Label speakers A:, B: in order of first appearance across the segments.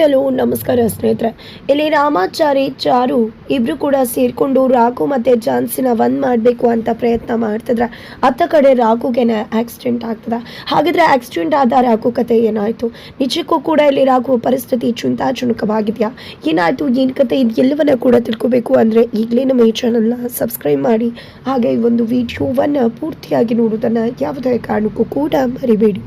A: Hello ನಮಸ್ಕಾರ ಸ್ನೇಹಿತರೆ. ಇಲ್ಲಿ ರಾಮಾಚಾರಿ, ಚಾರು ಇಬ್ರು ಕೂಡ ಸೇರ್ಕೊಂಡು ರಾಘು ಮತ್ತೆ ಜಾನ್ಸಿನ ಒಂದ್ ಮಾಡಬೇಕು ಅಂತ ಪ್ರಯತ್ನ ಮಾಡ್ತಿದ್ರೆ ಅತ್ತ ಕಡೆ ರಾಘುಗೆನೆ ಆಕ್ಸಿಡೆಂಟ್ ಆಗ್ತದ. ಹಾಗಿದ್ರೆ ಆಕ್ಸಿಡೆಂಟ್ ಆದ ರಾಘು ಕತೆ ಏನಾಯ್ತು? ನಿಜಕ್ಕೂ ಕೂಡ ಇಲ್ಲಿ ರಾಘು ಪರಿಸ್ಥಿತಿ ಚುಂತಾಚುಣಕವಾಗಿದೆಯಾ ಏನಾಯ್ತು? ಏನ್ ಕತೆ? ಇದು ಎಲ್ಲವನ್ನ ಕೂಡ ತಿಳ್ಕೊಬೇಕು ಅಂದ್ರೆ ಈಗಲೇ ನಮ್ಮ ಈ ಚಾನಲ್ನ ಸಬ್ಸ್ಕ್ರೈಬ್ ಮಾಡಿ. ಹಾಗೆ ಈ ಒಂದು ವಿಡಿಯೋವನ್ನ ಪೂರ್ತಿಯಾಗಿ ನೋಡೋದನ್ನ ಯಾವುದೇ ಕಾರಣಕ್ಕೂ ಕೂಡ ಮರಿಬೇಡಿ.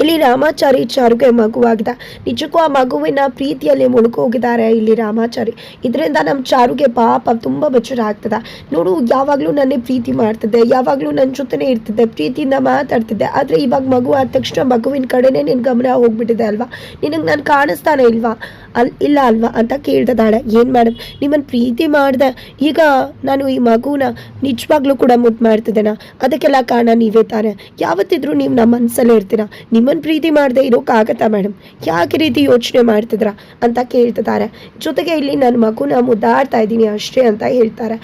A: ಇಲ್ಲಿ ರಾಮಾಚಾರಿ ಚಾರುಗೆ ಮಗುವಾಗಿದೆ. ನಿಜಕ್ಕೂ ಆ ಮಗುವಿನ ಪ್ರೀತಿಯಲ್ಲಿ ಮುಳುಗೋಗಿದ್ದಾರೆ ಇಲ್ಲಿ ರಾಮಾಚಾರಿ. ಇದರಿಂದ ನಮ್ಮ ಚಾರುಗೆ ಪಾಪ ತುಂಬ ಆಗ್ತದೆ ನೋಡು, ಯಾವಾಗಲೂ ನನ್ನೇ ಪ್ರೀತಿ ಮಾಡ್ತಿದ್ದೆ, ಯಾವಾಗಲೂ ನನ್ನ ಜೊತೆನೇ ಇರ್ತಿದ್ದೆ, ಪ್ರೀತಿಯಿಂದ ಮಾತಾಡ್ತಿದ್ದೆ. ಆದರೆ ಇವಾಗ ಮಗು ಆದ ತಕ್ಷಣ ಮಗುವಿನ ಕಡೆನೇ ನಿನ್ನ ಗಮನ ಹೋಗ್ಬಿಟ್ಟಿದೆ ಅಲ್ವಾ? ನಿನಗೆ ನಾನು ಕಾಣಿಸ್ತಾನೆ ಇಲ್ವಾ? ಅಲ್, ಇಲ್ಲ ಅಲ್ವಾ ಅಂತ ಕೇಳ್ತಿದ್ದಾಳೆ. ಏನು ಮೇಡಮ್ ನಿಮ್ಮನ್ನು ಪ್ರೀತಿ ಮಾಡಿದೆ, ಈಗ ನಾನು ಈ ಮಗುನ ನಿಜವಾಗ್ಲೂ ಕೂಡ ಮುದ್ದು ಮಾಡ್ತಿದ್ದೇನೆ? ಅದಕ್ಕೆಲ್ಲ ಕಾರಣ ನೀವೇ ತಾನೆ. ಯಾವತ್ತಿದ್ರೂ ನೀವು ನಮ್ಮ ಮನಸ್ಸಲ್ಲೇ ಇರ್ತೀರಾ. ನಿಮ್ಮನ್ನು ಪ್ರೀತಿ ಮಾಡದೆ ಇರೋಕ್ಕಾಗತ್ತಾ ಮೇಡಮ್. ಯಾಕೆ ರೀತಿ ಯೋಚನೆ ಮಾಡ್ತಿದ್ರ ಅಂತ ಕೇಳ್ತಿದ್ದಾರೆ ಜೊತೆಗೆ ಇಲ್ಲಿ ನನ್ನ ಮಗುನ ಮುದ್ದಾಡ್ತಾ ಇದ್ದೀನಿ ಅಷ್ಟೇ ಅಂತ ಹೇಳ್ತಾರೆ.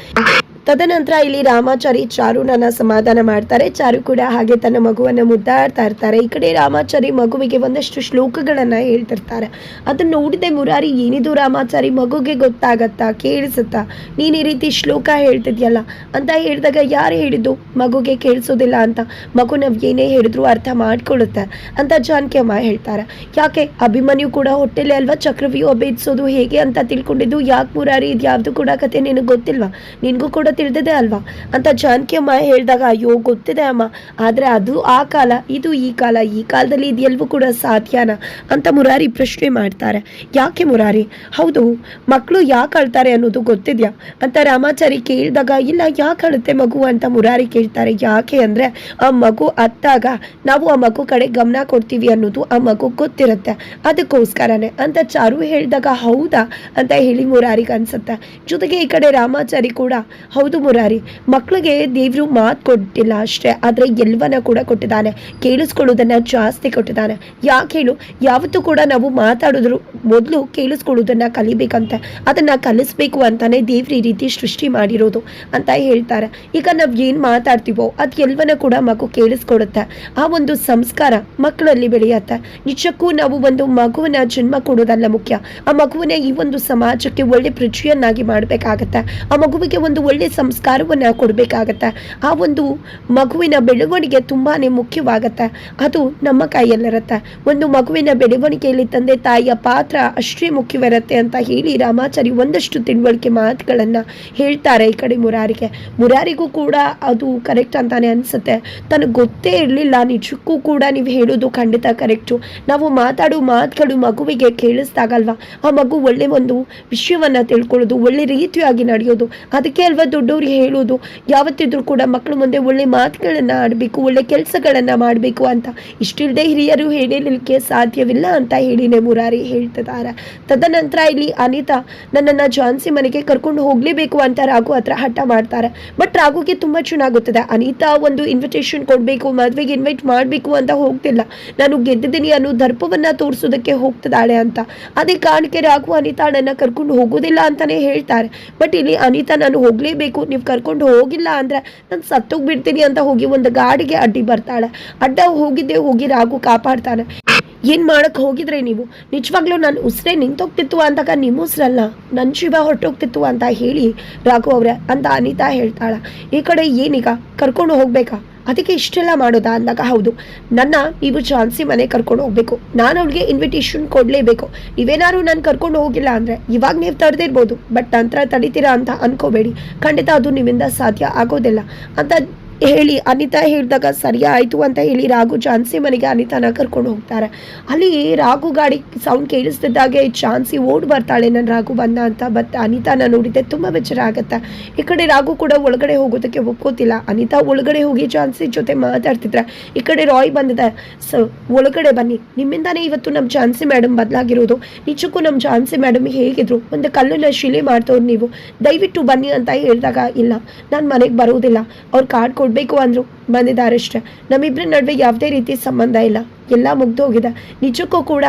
A: ತದನಂತರ ಇಲ್ಲಿ ರಾಮಾಚಾರಿ ಚಾರುನನ್ನ ಸಮಾಧಾನ ಮಾಡ್ತಾರೆ. ಚಾರು ಕೂಡ ಹಾಗೆ ತನ್ನ ಮಗುವನ್ನ ಮುದ್ದಾಡ್ತಾ ಇರ್ತಾರೆ. ಈ ಕಡೆ ರಾಮಾಚಾರಿ ಮಗುವಿಗೆ ಒಂದಷ್ಟು ಶ್ಲೋಕಗಳನ್ನ ಹೇಳ್ತಿರ್ತಾರೆ. ಅದನ್ನ ನೋಡಿದೆ ಮುರಾರಿ, ಏನಿದು ರಾಮಾಚಾರಿ ಮಗುಗೆ ಗೊತ್ತಾಗತ್ತಾ, ಕೇಳಿಸುತ್ತಾ? ನೀನು ರೀತಿ ಶ್ಲೋಕ ಹೇಳ್ತಿದ್ಯಲ್ಲ, ಅಂತ ಹೇಳಿದಾಗ ಯಾರು ಹೇಳಿದ್ದು? ಮಗುಗೆ ಕೇಳಿಸೋದಿಲ್ಲ ಅಂತ. ಮಗು ನಾವು ಏನೇ ಹೇಳಿದ್ರು ಅರ್ಥ ಮಾಡ್ಕೊಳ್ಳುತ್ತೆ ಅಂತ ಜಾನಕಿ ಅಮ್ಮ ಹೇಳ್ತಾರೆ. ಯಾಕೆ? ಅಭಿಮನ್ಯು ಕೂಡ ಹೊಟ್ಟೆಲೆ ಅಲ್ವಾ? ಚಕ್ರವ್ಯೂಹ ಬೇಯಿಸೋದು ಹೇಗೆ ಅಂತ ತಿಳ್ಕೊಂಡಿದ್ದು? ಯಾಕೆ ಮುರಾರಿ? ಇದು ಯಾವ್ದು ಕೂಡ ಕತೆ ನಿನಗೆ ಗೊತ್ತಿಲ್ವಾ? ನಿನಗೂ ಕೂಡ ತಿಳಿದಿದೆ ಅಲ್ವಾ? ಅಂತ ಜಾನಕಿ ಅಮ್ಮ ಹೇಳಿದಾಗ, ಅಯ್ಯೋ, ಗೊತ್ತಿದೆ ಅಮ್ಮ. ಆದರೆ ಅದು ಆ ಕಾಲ, ಇದು ಈ ಕಾಲ, ಈ ಕಾಲದಲ್ಲಿ ಇದೆಲ್ವೂ ಕೂಡ ಸಾಧ್ಯನ? ಅಂತ ಮುರಾರಿ ಪ್ರಶ್ನೆ ಮಾಡ್ತಾರೆ. ಯಾಕೆ ಮುರಾರಿ? ಹೌದು ಮಕ್ಕಳು ಯಾಕೆ ಅಳ್ತಾರೆ ಅನ್ನೋದು ಗೊತ್ತಿದ್ಯಾ? ಅಂತ ರಾಮಾಚಾರಿ ಕೇಳಿದಾಗ, ಇಲ್ಲ, ಯಾಕೆ ಅಳುತ್ತೆ ಮಗು? ಅಂತ ಮುರಾರಿ ಕೇಳ್ತಾರೆ. ಯಾಕೆ ಅಂದರೆ, ಆ ಮಗು ಅತ್ತಾಗ ನಾವು ಆ ಮಗು ಕಡೆ ಗಮನ ಕೊಡ್ತೀವಿ ಅನ್ನೋದು ಆ ಮಗು ಗೊತ್ತಿರುತ್ತೆ. ಅದಕ್ಕೋಸ್ಕರನೇ ಅಂತ ಚಾರು ಹೇಳಿದಾಗ, ಹೌದಾ? ಅಂತ ಹೇಳಿ ಮುರಾರಿಗೆ ಅನ್ಸುತ್ತೆ. ಜೊತೆಗೆ ಈ ಕಡೆ ರಾಮಾಚಾರಿ ಕೂಡ, ಹೌದು ಮುರಾರಿ. ಮಕ್ಕಳಿಗೆ ದೇವರು ಮಾತು ಕೊಟ್ಟಿಲ್ಲ ಅಷ್ಟೇ, ಆದರೆ ಎಲ್ವನ ಕೂಡ ಕೊಟ್ಟಿದ್ದಾನೆ. ಕೇಳಿಸ್ಕೊಳ್ಳೋದನ್ನ ಜಾಸ್ತಿ ಕೊಟ್ಟಿದ್ದಾನೆ. ಯಾಕೆ ಹೇಳು? ಯಾವತ್ತೂ ಕೂಡ ನಾವು ಮಾತಾಡೋದ್ರ ಮೊದಲು ಕೇಳಿಸ್ಕೊಳ್ಳೋದನ್ನ ಕಲಿಬೇಕಂತೆ. ಅದನ್ನ ಕಲಿಸ್ಬೇಕು ಅಂತಾನೆ ದೇವ್ರ ಈ ರೀತಿ ಸೃಷ್ಟಿ ಮಾಡಿರೋದು ಅಂತ ಹೇಳ್ತಾರೆ. ಈಗ ನಾವು ಏನು ಮಾತಾಡ್ತೀವೋ ಅದು ಎಲ್ವನ ಕೂಡ ಮಗು ಕೇಳಿಸ್ಕೊಡುತ್ತೆ. ಆ ಒಂದು ಸಂಸ್ಕಾರ ಮಕ್ಕಳಲ್ಲಿ ಬೆಳೆಯುತ್ತೆ. ನಿಜಕ್ಕೂ ನಾವು ಒಂದು ಮಗುವನ್ನ ಜನ್ಮ ಕೊಡೋದಲ್ಲ ಮುಖ್ಯ. ಆ ಮಗುವನ್ನ ಈ ಒಂದು ಸಮಾಜಕ್ಕೆ ಒಳ್ಳೆ ಪ್ರಜೆಯನ್ನಾಗಿ ಮಾಡಬೇಕಾಗತ್ತೆ. ಆ ಮಗುವಿಗೆ ಒಂದು ಒಳ್ಳೆ ಸಂಸ್ಕಾರವನ್ನ ಕೊಡಬೇಕಾಗತ್ತೆ. ಆ ಒಂದು ಮಗುವಿನ ಬೆಳವಣಿಗೆ ತುಂಬಾ ಮುಖ್ಯವಾಗತ್ತೆ. ಅದು ನಮ್ಮ ಕೈಯಲ್ಲಿರುತ್ತೆ. ಒಂದು ಮಗುವಿನ ಬೆಳವಣಿಗೆಯಲ್ಲಿ ತಂದೆ ತಾಯಿಯ ಪಾತ್ರ ಅಷ್ಟೇ ಮುಖ್ಯವಿರುತ್ತೆ ಅಂತ ಹೇಳಿ ರಾಮಾಚಾರಿ ಒಂದಷ್ಟು ತಿಳುವಳಿಕೆ ಮಾತುಗಳನ್ನ ಹೇಳ್ತಾರೆ ಈ ಕಡೆ ಮುರಾರಿಗೆ. ಮುರಾರಿಗೂ ಕೂಡ ಅದು ಕರೆಕ್ಟ್ ಅಂತಾನೆ ಅನ್ಸುತ್ತೆ. ತನಗೆ ಗೊತ್ತೇ ಇರಲಿಲ್ಲ, ನಿಜಕ್ಕೂ ಕೂಡ ನೀವು ಹೇಳೋದು ಖಂಡಿತ ಕರೆಕ್ಟು ನಾವು ಮಾತಾಡೋ ಮಾತುಗಳು ಮಗುವಿಗೆ ಕೇಳಿಸ್ದಾಗಲ್ವಾ? ಆ ಮಗು ಒಳ್ಳೆ ಒಂದು ವಿಷಯವನ್ನ ತಿಳ್ಕೊಳ್ಳೋದು, ಒಳ್ಳೆ ರೀತಿಯಾಗಿ ನಡೆಯೋದು. ಅದಕ್ಕೆ ಅಲ್ವಾ ದೊಡ್ಡವ್ರಿಗೆ ಹೇಳೋದು ಯಾವತ್ತಿದ್ರೂ ಕೂಡ ಮಕ್ಕಳು ಮುಂದೆ ಒಳ್ಳೆ ಮಾತುಗಳನ್ನು ಆಡಬೇಕು, ಒಳ್ಳೆ ಕೆಲಸಗಳನ್ನ ಮಾಡಬೇಕು ಅಂತ. ಇಷ್ಟಿಲ್ಲದೆ ಹಿರಿಯರು ಹೇಳಲಿಕ್ಕೆ ಸಾಧ್ಯವಿಲ್ಲ ಅಂತ ಹೇಳಿನೇ ಮುರಾರಿ ಹೇಳ್ತಿದ್ದಾರೆ. ತದನಂತರ ಇಲ್ಲಿ ಅನಿತಾ, ನನ್ನನ್ನು ಜಾನ್ಸಿ ಮನೆಗೆ ಕರ್ಕೊಂಡು ಹೋಗಲೇಬೇಕು ಅಂತ ರಾಘು ಹತ್ರ ಹಠ ಮಾಡ್ತಾರೆ. ಬಟ್ ರಾಘುಗೆ ತುಂಬ ಚೆನ್ನಾಗುತ್ತದೆ ಅನಿತಾ ಒಂದು ಇನ್ವಿಟೇಷನ್ ಕೊಡಬೇಕು, ಮದುವೆಗೆ ಇನ್ವೈಟ್ ಮಾಡಬೇಕು ಅಂತ ಹೋಗ್ತಿಲ್ಲ. ನಾನು ಗೆದ್ದಿದ್ದೀನಿ ಅನ್ನೋ ದರ್ಪವನ್ನ ತೋರಿಸೋದಕ್ಕೆ ಹೋಗ್ತಿದ್ದಾಳೆ ಅಂತ. ಅದೇ ಕಾರಣಕ್ಕೆ ರಾಘು ಅನಿತಾ ನನ್ನ ಕರ್ಕೊಂಡು ಹೋಗೋದಿಲ್ಲ ಅಂತಲೇ ಹೇಳ್ತಾರೆ. ಬಟ್ ಇಲ್ಲಿ ಅನಿತಾ, ನಾನು ಹೋಗಲೇಬೇಕು ನೀವು ಕರ್ಕೊಂಡು ಹೋಗಿಲ್ಲ ಅಂದ್ರೆ ನಾನು ಸತ್ತೋಗ್ಬಿಡ್ತೀನಿ ಅಂತ ಹೋಗಿ ಒಂದು ಗಾಡಿಗೆ ಅಡ್ಡಿ ಬರ್ತಾಳೆ. ಅಡ್ಡ ಹೋಗಿದ್ದೆ ಹೋಗಿ ರಾಗು ಕಾಪಾಡ್ತಾನೆ. ಏನ್ ಮಾಡಕ್ ಹೋಗಿದ್ರೆ ನೀವು? ನಿಜವಾಗ್ಲೂ ನಾನು ಉಸಿರೇ ನಿಂತೋಗ್ತಿತ್ತು ಅಂದಾಗ ನಿಮ್ಮ ಉಸಿರಲ್ಲ ನನ್ನ ಶಿವ ಹೊರಟೋಗ್ತಿತ್ತು ಅಂತ ಹೇಳಿ ರಾಘು ಅವ್ರೆ ಅಂತ ಅನಿತಾ ಹೇಳ್ತಾಳ. ಈ ಕಡೆ ಏನೀಗ? ಕರ್ಕೊಂಡು ಹೋಗ್ಬೇಕಾ? ಅದಕ್ಕೆ ಇಷ್ಟೆಲ್ಲ ಮಾಡೋದಾ ಅಂದಾಗ, ಹೌದು. ನನ್ನ ನೀವು ಚಾನ್ಸಿ ಮನೆ ಕರ್ಕೊಂಡು ಹೋಗ್ಬೇಕು. ನಾನು ಅವಳಿಗೆ ಇನ್ವಿಟೇಷನ್ ಕೊಡಲೇಬೇಕು. ನೀವೇನಾದ್ರು ನಾನು ಕರ್ಕೊಂಡು ಹೋಗಿಲ್ಲ ಅಂದರೆ, ಇವಾಗ ನೀವು ತಡೆದಿರ್ಬೋದು. ಬಟ್ ನಂತರ ತಡಿತೀರಾ ಅಂತ ಅನ್ಕೋಬೇಡಿ. ಖಂಡಿತ ಅದು ನಿಮ್ಮಿಂದ ಸಾಧ್ಯ ಆಗೋದಿಲ್ಲ. ಅಂತ ಹೇಳಿ ಅನಿತಾ ಹೇಳಿದಾಗ ಸರಿಯಾಯಿತು ಅಂತ ಹೇಳಿ ರಾಘು ಝಾನ್ಸಿ ಮನೆಗೆ ಅನಿತಾನ ಕರ್ಕೊಂಡು ಹೋಗ್ತಾರೆ. ಅಲ್ಲಿ ರಾಘು ಗಾಡಿ ಸೌಂಡ್ ಕೇಳಿಸ್ತಿದ್ದಾಗೆ, ಝಾನ್ಸಿ ಓಡ್ ಬರ್ತಾಳೆ, ನಾನು ರಾಘು ಬಂದ ಅಂತ ಬಟ್ ಅನಿತಾನ ನೋಡಿದ್ದೆ ತುಂಬ ಬೆಚ್ಚರ ಆಗುತ್ತೆ. ಈ ಕಡೆ ರಾಘು ಕೂಡ ಒಳಗಡೆ ಹೋಗೋದಕ್ಕೆ ಒಪ್ಕೋತಿಲ್ಲ. ಅನಿತಾ ಒಳಗಡೆ ಹೋಗಿ ಝಾನ್ಸಿ ಜೊತೆ ಮಾತಾಡ್ತಿದ್ರೆ, ಈ ಕಡೆ ರಾಯ್ ಬಂದಿದೆ, ಸೊ, ಒಳಗಡೆ ಬನ್ನಿ. ನಿಮ್ಮಿಂದಾನೇ ಇವತ್ತು ನಮ್ಮ ಝಾನ್ಸಿ ಮೇಡಮ್ ಬದಲಾಗಿರೋದು. ನಿಜಕ್ಕೂ ನಮ್ಮ ಝಾನ್ಸಿ ಮೇಡಮ್ ಹೇಗಿದ್ರು? ಒಂದು ಕಲ್ಲನ್ನ ಶಿಲೆ ಮಾಡ್ತವ್ರು ನೀವು. ದಯವಿಟ್ಟು ಬನ್ನಿ ಅಂತ ಹೇಳಿದಾಗ, ಇಲ್ಲ, ನಾನು ಮನೆಗೆ ಬರೋದಿಲ್ಲ. ಅವ್ರು ಕಾರ್ಡ್ ಕೊಡಬೇಕು ಅಂದರು ಅಷ್ಟೇ ನಮ್ಮಿಬ್ಬರ ನಡುವೆ ಯಾವುದೇ ರೀತಿ ಸಂಬಂಧ ಇಲ್ಲ. ಎಲ್ಲ ಮುಗ್ದೋಗಿದೆ. ನಿಜಕ್ಕೂ ಕೂಡ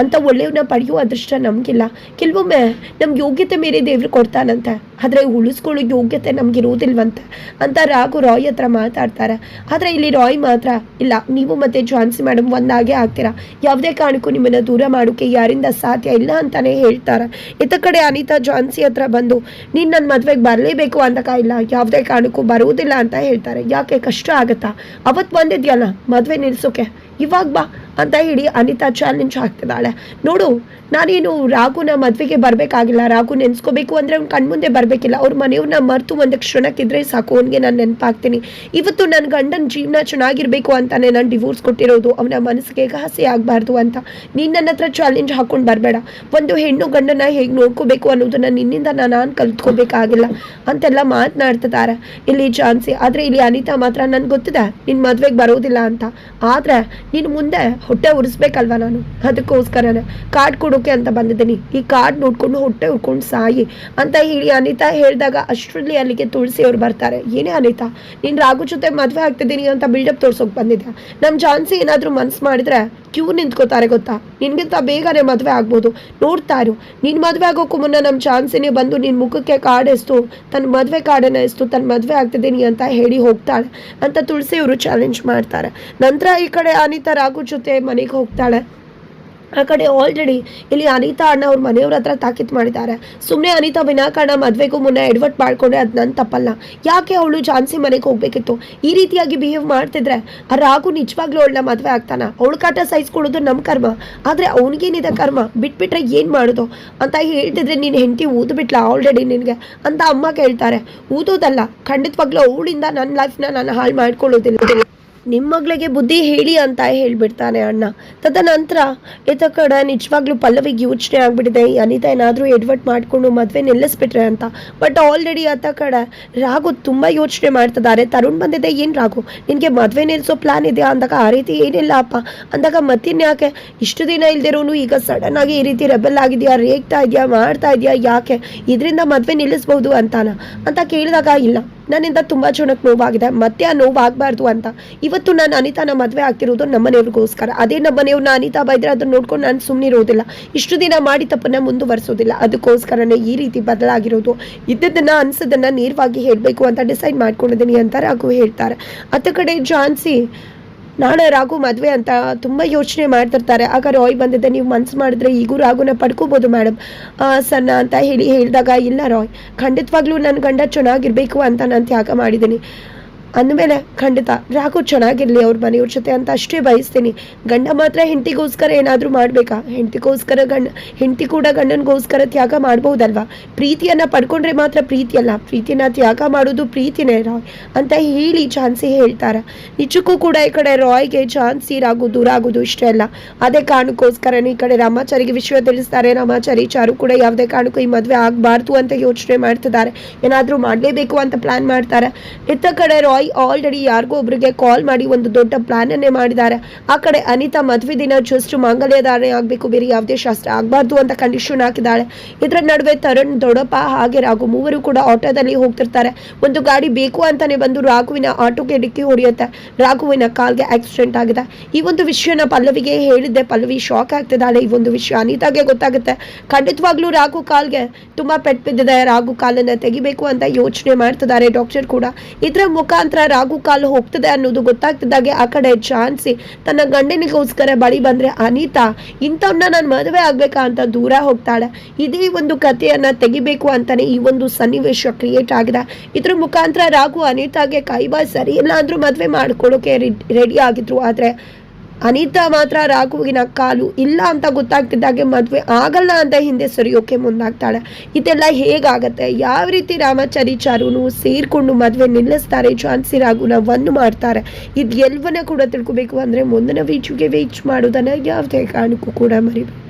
A: ಅಂಥ ಒಳ್ಳೆಯವ್ರನ್ನ ಪಡೆಯುವ ಅದೃಷ್ಟ ನಮಗಿಲ್ಲ. ಕೆಲವೊಮ್ಮೆ ನಮ್ಗೆ ಯೋಗ್ಯತೆ ಮೇರೆ ದೇವ್ರು ಕೊಡ್ತಾನಂತೆ. ಆದರೆ ಉಳಿಸ್ಕೊಳ್ಳೋ ಯೋಗ್ಯತೆ ನಮಗಿರೋದಿಲ್ವಂತೆ ಅಂತ ರಾಘು ರಾಯ್ ಹತ್ರ ಮಾತಾಡ್ತಾರೆ. ಆದರೆ ಇಲ್ಲಿ ರಾಯ್ ಮಾತ್ರ ಇಲ್ಲ, ನೀವು ಮತ್ತೆ ಜಾನ್ಸಿ ಮೇಡಮ್ ಒಂದಾಗೆ ಆಗ್ತೀರಾ? ಯಾವುದೇ ಕಾರಣಕ್ಕೂ ನಿಮ್ಮನ್ನು ದೂರ ಮಾಡೋಕ್ಕೆ ಯಾರಿಂದ ಸಾಧ್ಯ ಇಲ್ಲ ಅಂತಾನೆ ಹೇಳ್ತಾರೆ. ಇತ್ತ ಕಡೆ ಅನಿತಾ ಜಾನ್ಸಿ ಹತ್ರ ಬಂದು, ನೀನು ನನ್ನ ಮದುವೆಗೆ ಬರಲೇಬೇಕು ಅಂತ ಇಲ್ಲ, ಯಾವುದೇ ಕಾರಣಕ್ಕೂ ಬರುವುದಿಲ್ಲ ಅಂತ ಹೇಳ್ತಾರೆ. ಯಾಕೆ, ಕಷ್ಟ ಆಗುತ್ತಾ? ಅವತ್ತು ಬಂದಿದ್ಯಲ್ಲ ಮದುವೆ ನಿಲ್ಸೋಕೆ? ಇವಾಗ ಬಾ ಅಂತ ಹೇಳಿ ಅನಿತಾ ಚಾಲೆಂಜ್ ಹಾಕ್ತಿದ್ದಾಳೆ. ನೋಡು, ನಾನೇನು ರಾಘುನ ಮದುವೆಗೆ ಬರಬೇಕಾಗಿಲ್ಲ, ರಾಘು ನೆನೆಸ್ಕೋಬೇಕು ಅಂದರೆ ಅವ್ನು ಕಣ್ಮುಂದೆ ಬರಬೇಕಿಲ್ಲ, ಅವ್ರ ಮನೆಯವ್ರನ್ನ ಮರೆತು ಒಂದು ಕ್ಷಣಕ್ಕಿದ್ರೆ ಸಾಕು, ಅವನಿಗೆ ನಾನು ನೆನಪಾಗ್ತೀನಿ. ಇವತ್ತು ನನ್ನ ಗಂಡನ ಜೀವನ ಚೆನ್ನಾಗಿರಬೇಕು ಅಂತಾನೆ ನಾನು ಡಿವೋರ್ಸ್ ಕೊಟ್ಟಿರೋದು, ಅವನ ಮನಸ್ಸಿಗೆ ಘಾಸಿ ಆಗಬಾರ್ದು ಅಂತ. ನೀನು ನನ್ನ ಹತ್ರ ಚಾಲೆಂಜ್ ಹಾಕ್ಕೊಂಡು ಬರಬೇಡ. ಒಂದು ಹೆಣ್ಣು ಗಂಡನ ಹೇಗೆ ನೋಡ್ಕೋಬೇಕು ಅನ್ನೋದನ್ನು ನಿನ್ನಿಂದ ನಾನು ಕಲ್ತ್ಕೋಬೇಕಾಗಿಲ್ಲ ಅಂತೆಲ್ಲ ಮಾತನಾಡ್ತಿದ್ದಾರೆ. ಇಲ್ಲಿ ಚಾನ್ಸಿ ಆದರೆ ಇಲ್ಲಿ ಅನಿತಾ ಮಾತ್ರ ನನ್ಗೆ ಗೊತ್ತಿದೆ ನಿನ್ನ ಮದುವೆಗೆ ಬರೋದಿಲ್ಲ ಅಂತ. ಆದರೆ ನೀನು ಮುಂದೆ ಹೊಟ್ಟೆ ಉರಿಸ್ಬೇಕಲ್ವ ನಾನು? ಅದಕ್ಕೋಸ್ಕರನೇ ಕಾರ್ಡ್ ಕೊಡೋಕೆ ಅಂತ ಬಂದಿದ್ದೀನಿ. ಈ ಕಾರ್ಡ್ ನೋಡ್ಕೊಂಡು ಹೊಟ್ಟೆ ಉರ್ಕೊಂಡು ಸಾಯಿ ಅಂತ ಹೇಳಿ ಅನಿತಾ ಹೇಳಿದಾಗ ಅಷ್ಟರಲ್ಲಿ ಅಲ್ಲಿಗೆ ತುಳಸಿ ಅವ್ರು ಬರ್ತಾರೆ. ಏನೇ ಅನಿತಾ, ನೀನು ರಾಘು ಜೊತೆ ಮದುವೆ ಆಗ್ತಿದ್ದೀನಿ ಅಂತ ಬಿಲ್ಡಪ್ ತೋರ್ಸೋಕೆ ಬಂದಿದ್ದೆ ನಮ್ಮ ಜಾನ್ಸಿ ಏನಾದರೂ ಮನ್ಸು ಮಾಡಿದ್ರೆ ಕ್ಯೂ ನಿಂತ್ಕೋತಾರೆ ಗೊತ್ತಾ? ನಿನಗಿಂತ ಬೇಗನೆ ಮದುವೆ ಆಗ್ಬೋದು. ನೋಡ್ತಾ ಇರು. ನೀನು ಮದುವೆ ಆಗೋಕ್ಕೂ ಮುನ್ನ ನಮ್ಮ ಚಾನ್ಸಿನೇ ಬಂದು ನಿನ್ನ ಮುಖಕ್ಕೆ ಕಾಡೆಸ್ತು ತನ್ನ ಮದುವೆ ಕಾಡನ್ನು ಎಸ್ತು. ತನ್ನ ಮದುವೆ ಆಗ್ತಿದ್ದೀನಿ ಅಂತ ಹೇಳಿ ಹೋಗ್ತಾಳೆ. ಅಂತ ತುಳಸಿ ಇವರು ಚಾಲೆಂಜ್ ಮಾಡ್ತಾರೆ. ನಂತರ ಈ ಕಡೆ ಅನಿತಾ ರಾಘು ಜೊತೆ ಮನೆಗೆ ಹೋಗ್ತಾಳೆ. ಆ ಕಡೆ ಆಲ್ರೆಡಿ ಇಲ್ಲಿ ಅನಿತಾ ಅಣ್ಣ ಅವ್ರ ಮನೆಯವ್ರ ಹತ್ರ ತಾಕೀತು ಮಾಡಿದ್ದಾರೆ. ಸುಮ್ಮನೆ ಅನಿತಾ ವಿನಾಕಾರಣ ಮದುವೆಗೂ ಮುನ್ನ ಎಡ್ವರ್ಟ್ ಮಾಡ್ಕೊಂಡ್ರೆ ಅದು ನನ್ನ ತಪ್ಪಲ್ಲ. ಯಾಕೆ ಅವಳು ಝಾನ್ಸಿ ಮನೆಗೆ ಹೋಗ್ಬೇಕಿತ್ತು? ಈ ರೀತಿಯಾಗಿ ಬಿಹೇವ್ ಮಾಡ್ತಿದ್ರೆ ಆ ರಾಘು ನಿಜವಾಗ್ಲೂ ಅವಳನ್ನ ಮದುವೆ ಆಗ್ತಾನ. ಅವಳು ಕಾಟ ಸಹಿಸ್ಕೊಳ್ಳೋದು ನಮ್ಮ ಕರ್ಮ. ಆದರೆ ಅವನಿಗೇನಿದೆ ಕರ್ಮ? ಬಿಟ್ಬಿಟ್ರೆ ಏನು ಮಾಡೋದು? ಅಂತ ಹೇಳ್ತಿದ್ರೆ ನೀನು ಹೆಂಡತಿ ಊದ್ಬಿಟ್ಲಾ ಆಲ್ರೆಡಿ ನಿನಗೆ? ಅಂತ ಅಮ್ಮ ಕೇಳ್ತಾರೆ. ಊದೋದಲ್ಲ. ಖಂಡಿತವಾಗ್ಲೂ ಅವಳಿಂದ ನನ್ನ ಲೈಫ್ನ ನಾನು ಹಾಳು ಮಾಡ್ಕೊಳ್ಳೋದಿಲ್ಲ. ನಿಮ್ಮ ಮಗಳಿಗೆ ಬುದ್ಧಿ ಹೇಳಿ ಅಂತ ಹೇಳಿಬಿಡ್ತಾನೆ ಅಣ್ಣ. ತದನಂತರ ಇತ ಕಡೆ ನಿಜವಾಗ್ಲೂ ಪಲ್ಲವಿಗೆ ಯೋಚನೆ ಆಗಿಬಿಟ್ಟಿದೆ. ಅನಿತಾ ಏನಾದರೂ ಎಡ್ವರ್ಟ್ ಮಾಡಿಕೊಂಡು ಮದುವೆ ನಿಲ್ಲಿಸ್ಬಿಟ್ರೆ ಅಂತ. ಬಟ್ ಆಲ್ರೆಡಿ ಆತ ಕಡೆ ರಾಘು ತುಂಬ ಯೋಚನೆ ಮಾಡ್ತಿದ್ದಾರೆ. ತರುಣ್ ಬಂದಿದೆ, ಏನು ರಾಘು, ನಿನಗೆ ಮದುವೆ ನಿಲ್ಲಿಸೋ ಪ್ಲಾನ್ ಇದೆಯಾ? ಅಂದಾಗ, ಆ ರೀತಿ ಏನಿಲ್ಲ ಅಪ್ಪ. ಅಂದಾಗ ಮತ್ತಿನ್ಯಾಕೆ ಇಷ್ಟು ದಿನ ಇಲ್ದಿರೋನು ಈಗ ಸಡನ್ ಆಗಿ ಈ ರೀತಿ ರೆಬೆಲ್ ಆಗಿದೆಯಾ? ರೇಗ್ತಾ ಇದೆಯಾ? ಮಾಡ್ತಾ ಇದೆಯಾ? ಯಾಕೆ? ಇದರಿಂದ ಮದುವೆ ನಿಲ್ಲಿಸ್ಬೋದು ಅಂತಾನ? ಅಂತ ಕೇಳಿದಾಗ, ಇಲ್ಲ. ನನ್ನಿಂದ ತುಂಬ ಜನಕ್ಕೆ ನೋವಾಗಿದೆ. ಮತ್ತೆ ಆ ನೋವಾಗಬಾರ್ದು ಅಂತ. ಇವತ್ತು ನಾನು ಅನಿತಾನ ಮದುವೆ ಆಗ್ತಿರೋದು ನಮ್ಮನೆಯವ್ರಿಗೋಸ್ಕರ ಅದೇ ನಮ್ಮನೆಯವ್ರನ್ನ ಅನಿತಾ ಬೈದ್ರೆ ಅದನ್ನ ನೋಡ್ಕೊಂಡು ನಾನು ಸುಮ್ಮನಿರೋದಿಲ್ಲ ಇಷ್ಟು ದಿನ ಮಾಡಿ ತಪ್ಪನ್ನ ಮುಂದುವರಿಸೋದಿಲ್ಲ. ಅದಕ್ಕೋಸ್ಕರನೇ ಈ ರೀತಿ ಬದಲಾಗಿರೋದು. ಇದ್ದದನ್ನ ಅನ್ಸದನ್ನ ನೇರವಾಗಿ ಹೇಳಬೇಕು ಅಂತ ಡಿಸೈಡ್ ಮಾಡ್ಕೊಂಡಿದ್ದೀನಿ ಅಂತ ರಾಘು ಹೇಳ್ತಾರೆ. ಅತ್ತ ಕಡೆ ಜಾನ್ಸಿ, ನಾಳೆ ರಾಘು ಮದುವೆ ಅಂತ ತುಂಬ ಯೋಚನೆ ಮಾಡ್ತಿರ್ತಾರೆ. ಆಗ ರಾಯ್ ಬಂದಿದ್ದೆ, ನೀವು ಮನ್ಸು ಮಾಡಿದ್ರೆ ಈಗೂ ರಾಘುನ ಪಡ್ಕೋಬೋದು ಮೇಡಮ್ ಸಣ್ಣ ಅಂತ ಹೇಳಿ ಹೇಳಿದಾಗ, ಇಲ್ಲ ರಾಯ್, ಖಂಡಿತವಾಗ್ಲೂ ನನ್ನ ಗಂಡ ಚೆನ್ನಾಗಿರ್ಬೇಕು ಅಂತ ನಾನು ತ್ಯಾಗ ಮಾಡಿದ್ದೀನಿ. ಅಂದಮೇಲೆ ಖಂಡಿತ ರಾಘು ಚೆನ್ನಾಗಿರಲಿ ಅವ್ರ ಮನೆಯವ್ರ ಜೊತೆ ಅಂತ ಅಷ್ಟೇ ಬಯಸ್ತೀನಿ. ಗಂಡ ಮಾತ್ರ ಹೆಂಡತಿಗೋಸ್ಕರ ಏನಾದರೂ ಮಾಡಬೇಕಾ? ಹೆಂಡತಿಗೋಸ್ಕರ ಗಂಡ, ಹೆಂಡತಿ ಕೂಡ ಗಂಡನಿಗೋಸ್ಕರ ತ್ಯಾಗ ಮಾಡ್ಬೋದಲ್ವಾ ಪ್ರೀತಿಯನ್ನು ಪಡ್ಕೊಂಡ್ರೆ ಮಾತ್ರ ಪ್ರೀತಿಯಲ್ಲ ಪ್ರೀತಿಯನ್ನು ತ್ಯಾಗ ಮಾಡೋದು ಪ್ರೀತಿನೇ ರಾಯ್ ಅಂತ ಹೇಳಿ ಝಾನ್ಸಿ ಹೇಳ್ತಾರೆ. ನಿಜಕ್ಕೂ ಕೂಡ ಈ ಕಡೆ ರಾಯ್ಗೆ ಝಾನ್ಸಿ ರಾಗು ದೂರ ಆಗೋದು ಇಷ್ಟ ಅಲ್ಲ. ಅದೇ ಕಾರಣಕ್ಕೋಸ್ಕರನೇ ಈ ಕಡೆ ರಾಮಾಚಾರಿಗೆ ವಿಷಯ ತಿಳಿಸ್ತಾರೆ. ರಾಮಾಚಾರಿ ಚಾರು ಕೂಡ ಯಾವುದೇ ಕಾರಣಕ್ಕೂ ಈ ಮದುವೆ ಆಗಬಾರ್ದು ಅಂತ ಯೋಚನೆ ಮಾಡ್ತಿದ್ದಾರೆ. ಏನಾದರೂ ಮಾಡಲೇಬೇಕು ಅಂತ ಪ್ಲಾನ್ ಮಾಡ್ತಾರೆ. ಇತ್ತ ಕಡೆ ರಾಯ್ ಆಲ್ರೆಡಿ ಯಾರಿಗೋ ಒಬ್ರಿಗೆ ಕಾಲ್ ಮಾಡಿ ಒಂದು ದೊಡ್ಡ ಪ್ಲಾನ್ ಅನ್ನೇ ಮಾಡಿದ್ದಾರೆ. ಆ ಕಡೆ ಅನಿತಾ ಮದುವೆ ದಿನ ಜಸ್ಟ್ ಮಾಂಗಲ್ಯಧಾರಣೆ ಆಗಬೇಕು, ಬೇರೆ ಯಾವುದೇ ಶಾಸ್ತ್ರ ಆಗಬಾರ್ದು ಅಂತ ಕಂಡೀಷನ್ ಹಾಕಿದ್ದಾಳೆ. ಇದರ ನಡುವೆ ತರುಣ್ ದೊಡಪ್ಪ ಹಾಗೆ ರಾಘು ಮೂವರು ಕೂಡ ಆಟೋದಲ್ಲಿ ಹೋಗ್ತಿರ್ತಾರೆ. ಒಂದು ಗಾಡಿ ಬೇಕು ಅಂತಾನೆ ಬಂದು ರಾಘುವಿನ ಆಟೋಗೆ ಡಿಕ್ಕಿ ಹೊಡೆಯುತ್ತೆ. ರಾಘುವಿನ ಕಾಲ್ಗೆ ಆಕ್ಸಿಡೆಂಟ್ ಆಗಿದೆ. ಈ ಒಂದು ವಿಷಯನ ಪಲ್ಲವಿಗೆ ಹೇಳಿದ್ದೆ. ಪಲ್ಲವಿ ಶಾಕ್ ಆಗ್ತಿದ್ದಾಳೆ. ಈ ಒಂದು ವಿಷಯ ಅನಿತಾಗೆ ಗೊತ್ತಾಗುತ್ತೆ. ಖಂಡಿತವಾಗ್ಲೂ ರಾಘು ಕಾಲ್ಗೆ ತುಂಬಾ ಪೆಟ್ಟು ಬಿದ್ದಿದೆ. ರಾಘು ಕಾಲನ್ನ ತೆಗಿಬೇಕು ಅಂತ ಯೋಚನೆ ಮಾಡ್ತಿದ್ದಾರೆ. ಡಾಕ್ಟರ್ ಕೂಡ ಇದರ ಮುಖಾಂತರ ರಾಘು ಕಾಲು ಹೋಗ್ತದೆ ಅನ್ನೋದು ಗೊತ್ತಾಗ್ತಿದ್ದಾಗೆ ಆ ಕಡೆ ಚಾನ್ಸಿ ತನ್ನ ಗಂಡನಿಗೋಸ್ಕರ ಬಳಿ ಬಂದ್ರೆ ಅನಿತಾ, ಇಂಥವ್ನ ನಾನು ಮದುವೆ ಆಗ್ಬೇಕಾ ಅಂತ ದೂರ ಹೋಗ್ತಾಳೆ. ಇದೇ ಒಂದು ಕಥೆಯನ್ನ ತೆಗಿಬೇಕು ಅಂತಾನೆ ಈ ಒಂದು ಸನ್ನಿವೇಶ ಕ್ರಿಯೇಟ್ ಆಗಿದೆ. ಇದ್ರ ಮುಖಾಂತರ ರಾಘು ಅನಿತಾಗೆ ಕೈಬಾ ಸರಿ ಇಲ್ಲ ಅಂದ್ರೂ ಮದುವೆ ಮಾಡ್ಕೊಳ್ಳೋಕೆ ರೆಡಿ ಆಗಿದ್ರು. ಆದ್ರೆ ಅನಿತಾ ಮಾತ್ರ ರಾಘುವಿನ ಕಾಲು ಇಲ್ಲ ಅಂತ ಗೊತ್ತಾಗ್ತಿದ್ದಾಗೆ ಮದುವೆ ಆಗಲ್ಲ ಅಂತ ಹಿಂದೆ ಸರಿಯೋಕೆ ಮುಂದಾಗ್ತಾಳೆ. ಇದೆಲ್ಲ ಹೇಗಾಗತ್ತೆ? ಯಾವ ರೀತಿ ರಾಮಾಚಾರಿ ಚಾರುನು ಸೇರ್ಕೊಂಡು ಮದುವೆ ನಿಲ್ಲಿಸ್ತಾರೆ? ಝಾನ್ಸಿ ರಾಘುನ ಒಂದು ಮಾಡ್ತಾರೆ. ಇದು ಎಲ್ಲವನ್ನ ಕೂಡ ತಿಳ್ಕೊಬೇಕು ಅಂದರೆ ಮುಂದಿನ ವೀಚುಗೆ ವೇಚ್ ಮಾಡೋದನ್ನ ಯಾವುದೇ ಕಾರಣಕ್ಕೂ ಕೂಡ ಮರಿಬೇಕು